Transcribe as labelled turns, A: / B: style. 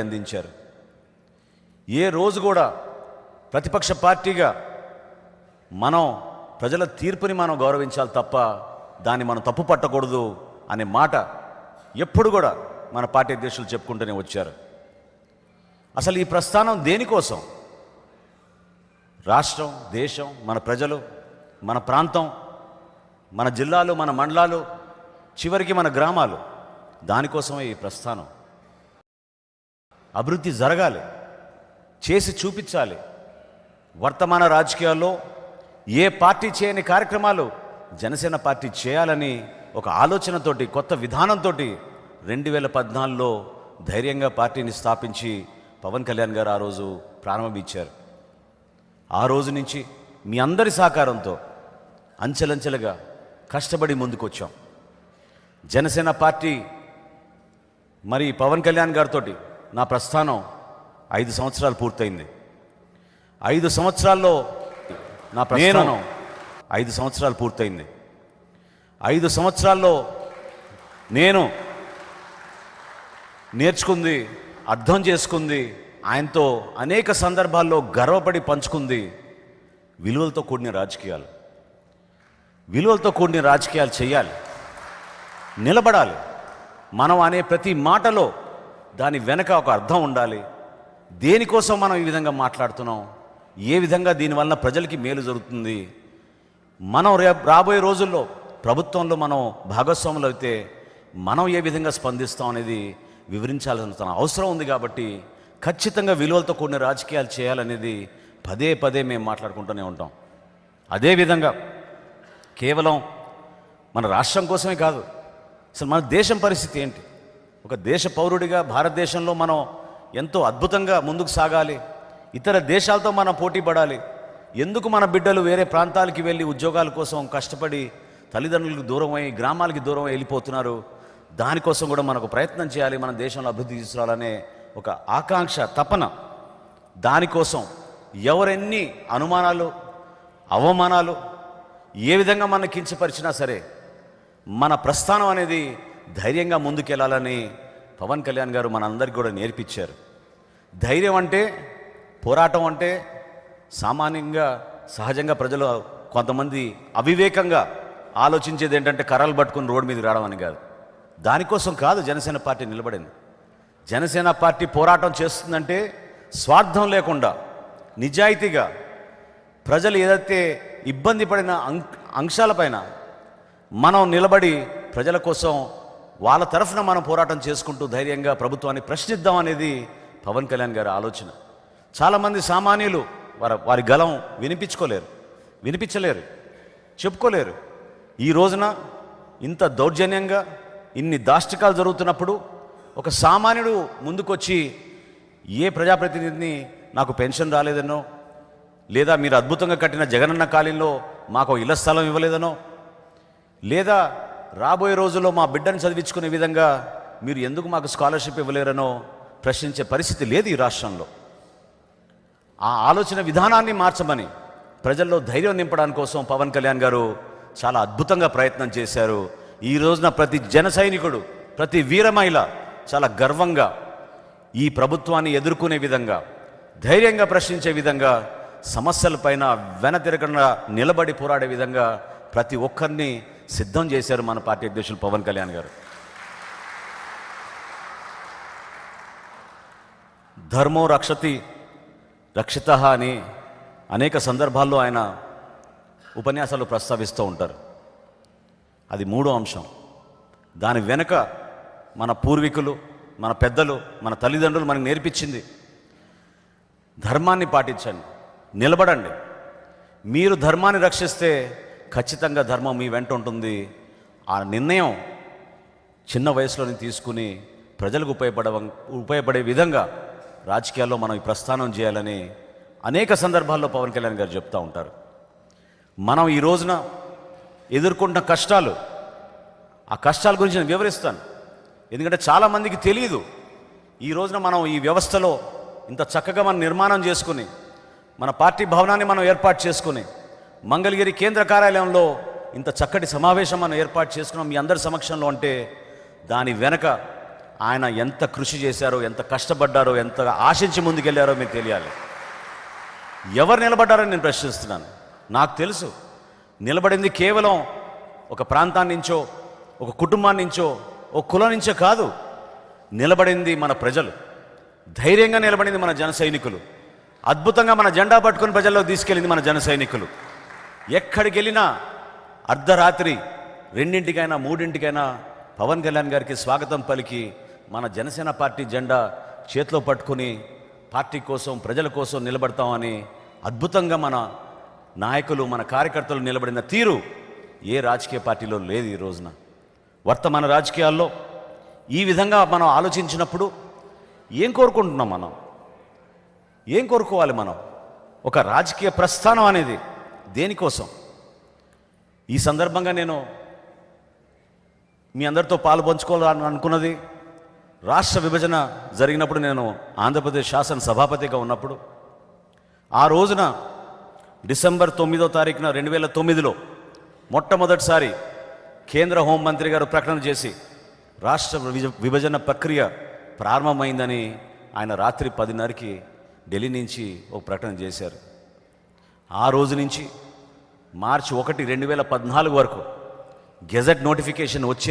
A: అందించారు. ఏ రోజు కూడా ప్రతిపక్ష పార్టీగా మనం ప్రజల తీర్పుని మనం గౌరవించాలి తప్ప దాన్ని మనం తప్పు పట్టకూడదు అనే మాట ఎప్పుడు కూడా మన పార్టీ అధ్యక్షులు చెప్పుకుంటూనే వచ్చారు. అసలు ఈ ప్రస్థానం దేనికోసం? రాష్ట్రం దేశం మన ప్రజలు మన ప్రాంతం మన జిల్లాలు మన మండలాలు చివరికి మన గ్రామాలు దానికోసమే ఈ ప్రస్థానం. అభివృద్ధి జరగాలి చేసి చూపించాలి. వర్తమాన రాజకీయాల్లో ఏ పార్టీ చేయని కార్యక్రమాలు జనసేన పార్టీ చేయాలని ఒక ఆలోచనతోటి కొత్త విధానంతో రెండు వేల పద్నాలుగులో ధైర్యంగా పార్టీని స్థాపించి పవన్ కళ్యాణ్ గారు ఆ రోజు ప్రారంభించారు. ఆ రోజు నుంచి మీ అందరి సహకారంతో అంచెలంచెలుగా కష్టపడి ముందుకొచ్చాం. జనసేన పార్టీ మరి పవన్ కళ్యాణ్ గారితోటి నా ప్రస్థానం ఐదు సంవత్సరాలు పూర్తయింది. ఐదు సంవత్సరాల్లో నా ప్రస్థానం ఐదు సంవత్సరాలు పూర్తయింది. ఐదు సంవత్సరాల్లో నేను నేర్చుకుంది అర్థం చేసుకుంది ఆయనతో అనేక సందర్భాల్లో గర్వపడి పంచుకుంది విలువలతో కూడిన రాజకీయాలు. విలువలతో కూడిన రాజకీయాలు చేయాలి. నిలబడాలి. మనం అనే ప్రతి మాటలో దాని వెనక ఒక అర్థం ఉండాలి. దేనికోసం మనం ఈ విధంగా మాట్లాడుతున్నాం? ఏ విధంగా దీనివల్ల ప్రజలకి మేలు జరుగుతుంది? మనం రే రాబోయే రోజుల్లో ప్రభుత్వంలో మనం భాగస్వాములు అయితే మనం ఏ విధంగా స్పందిస్తాం అనేది వివరించాల్సిన అవసరం ఉంది కాబట్టి ఖచ్చితంగా విలువలతో కూడిన రాజకీయాలు చేయాలనేది పదే పదే మేము మాట్లాడుకుంటూనే ఉంటాం. అదేవిధంగా కేవలం మన రాష్ట్రం కోసమే కాదు అసలు మన దేశం పరిస్థితి ఏంటి? ఒక దేశ పౌరుడిగా భారతదేశంలో మనం ఎంతో అద్భుతంగా ముందుకు సాగాలి. ఇతర దేశాలతో మనం పోటీ పడాలి. ఎందుకు మన బిడ్డలు వేరే ప్రాంతాలకి వెళ్ళి ఉద్యోగాల కోసం కష్టపడి తల్లిదండ్రులకు దూరం గ్రామాలకి దూరం వెళ్ళిపోతున్నారు? దానికోసం కూడా మనకు ప్రయత్నం చేయాలి మన దేశంలో అభివృద్ధి తీసుకురావాలనే ఒక ఆకాంక్ష తపన. దానికోసం ఎవరెన్ని అనుమానాలు అవమానాలు ఏ విధంగా మన కించపరిచినా సరే మన ప్రస్థానం అనేది ధైర్యంగా ముందుకెళ్ళాలని పవన్ కళ్యాణ్ గారు మనందరికీ కూడా నేర్పించారు. ధైర్యం అంటే పోరాటం అంటే సామాన్యంగా సహజంగా ప్రజలు కొంతమంది అవివేకంగా ఆలోచించేది ఏంటంటే కర్రలు పట్టుకుని రోడ్డు మీదకి రావడం అని కాదు. దానికోసం కాదు జనసేన పార్టీ నిలబడింది. జనసేన పార్టీ పోరాటం చేస్తుందంటే స్వార్థం లేకుండా నిజాయితీగా ప్రజలు ఏదైతే ఇబ్బంది పడిన అం- అంశాలపైన మనం నిలబడి ప్రజల కోసం వాళ్ళ తరఫున మనం పోరాటం చేసుకుంటూ ధైర్యంగా ప్రభుత్వాన్ని ప్రశ్నిద్దాం అనేది పవన్ కళ్యాణ్ గారి ఆలోచన. చాలామంది సామాన్యులు వారి వారి గలం వినిపించుకోలేరు వినిపించలేరు చెప్పుకోలేరు. ఈ రోజున ఇంత దౌర్జన్యంగా ఇన్ని దాష్టికాలు జరుగుతున్నప్పుడు ఒక సామాన్యుడు ముందుకొచ్చి ఏ ప్రజాప్రతినిధిని నాకు పెన్షన్ రాలేదనో లేదా మీరు అద్భుతంగా కట్టిన జగనన్న కాలంలో మాకు ఇళ్ళ స్థలం ఇవ్వలేదనో లేదా రాబోయే రోజుల్లో మా బిడ్డను చదివించుకునే విధంగా మీరు ఎందుకు మాకు స్కాలర్షిప్ ఇవ్వలేరనో ప్రశ్నించే పరిస్థితి లేదు ఈ రాష్ట్రంలో. ఆ ఆలోచన విధానాన్ని మార్చమని ప్రజల్లో ధైర్యం నింపడానికి కోసం పవన్ కళ్యాణ్ గారు చాలా అద్భుతంగా ప్రయత్నం చేశారు. ఈ రోజున ప్రతి జన సైనికుడు ప్రతి వీరమహిళ చాలా గర్వంగా ఈ ప్రభుత్వాన్ని ఎదుర్కొనే విధంగా ధైర్యంగా ప్రశ్నించే విధంగా సమస్యలపైన వెనతిరగకుండా నిలబడి పోరాడే విధంగా ప్రతి ఒక్కరిని సిద్ధం చేశారు మన పార్టీ అధ్యక్షులు పవన్ కళ్యాణ్ గారు. ధర్మో రక్షతి రక్షిత అని అనేక సందర్భాల్లో ఆయన ఉపన్యాసాలు ప్రస్తావిస్తూ ఉంటారు. అది మూడో అంశం. దాని వెనుక మన పూర్వీకులు మన పెద్దలు మన తల్లిదండ్రులు మనకు నేర్పించింది ధర్మాన్ని పాటించండి నిలబడండి. మీరు ధర్మాన్ని రక్షిస్తే ఖచ్చితంగా ధర్మం మీ వెంట ఉంటుంది. ఆ నిర్ణయం చిన్న వయసులోనే తీసుకుని ప్రజలకు ఉపయోగపడ ఉపయోగపడే విధంగా రాజకీయాల్లో మనం ఈ ప్రస్థానం చేయాలని అనేక సందర్భాల్లో పవన్ కళ్యాణ్ గారు చెప్తూ ఉంటారు. మనం ఈ రోజున ఎదుర్కొంటున్న కష్టాలు ఆ కష్టాల గురించి నేను వివరిస్తాను. ఎందుకంటే చాలామందికి తెలియదు ఈ రోజున మనం ఈ వ్యవస్థలో ఇంత చక్కగా మనం నిర్మాణం చేసుకుని మన పార్టీ భవనాన్ని మనం ఏర్పాటు చేసుకుని మంగళగిరి కేంద్ర కార్యాలయంలో ఇంత చక్కటి సమావేశం మనం ఏర్పాటు చేసుకున్నాం మీ అందరి సమక్షంలో అంటే దాని వెనక ఆయన ఎంత కృషి చేశారో ఎంత కష్టపడ్డారో ఎంత ఆశించి ముందుకెళ్ళారో మీకు తెలియాలి. ఎవరు నిలబడ్డారని నేను ప్రశ్నిస్తున్నాను. నాకు తెలుసు. నిలబడింది కేవలం ఒక ప్రాంతాన్ని నుంచో ఒక కుటుంబాన్ని నుంచో ఒక కులం నుంచో కాదు. నిలబడింది మన ప్రజలు. ధైర్యంగా నిలబడింది మన జన సైనికులు. అద్భుతంగా మన జెండా పట్టుకుని ప్రజల్లో తీసుకెళ్ళింది మన జన సైనికులు. ఎక్కడికి వెళ్ళినా అర్ధరాత్రి రెండింటికైనా మూడింటికైనా పవన్ కళ్యాణ్ గారికి స్వాగతం పలికి మన జనసేన పార్టీ జెండా చేతిలో పట్టుకుని పార్టీ కోసం ప్రజల కోసం నిలబడతామని అద్భుతంగా మన నాయకులు మన కార్యకర్తలు నిలబడిన తీరు ఏ రాజకీయ పార్టీలో లేదు ఈ రోజున. వర్తమాన రాజకీయాల్లో ఈ విధంగా మనం ఆలోచించినప్పుడు ఏం కోరుకుంటున్నాం మనం? ఏం కోరుకోవాలి మనం? ఒక రాజకీయ ప్రస్థానం అనేది దేనికోసం? ఈ సందర్భంగా నేను మీ అందరితో పాలు పంచుకోవాలని అనుకున్నది. రాష్ట్ర విభజన జరిగినప్పుడు నేను ఆంధ్రప్రదేశ్ శాసన సభాపతిగా ఉన్నప్పుడు ఆ రోజున డిసెంబర్ తొమ్మిదో తారీఖున రెండు వేల తొమ్మిదిలో మొట్టమొదటిసారి కేంద్ర హోంమంత్రి గారు ప్రకటన చేసి రాష్ట్ర విభజన ప్రక్రియ ప్రారంభమైందని ఆయన రాత్రి పదిన్నరకి ఢిల్లీ నుంచి ఒక ప్రకటన చేశారు. ఆ రోజు నుంచి మార్చి ఒకటి రెండు వేల పద్నాలుగు వరకు గెజెట్ నోటిఫికేషన్ వచ్చే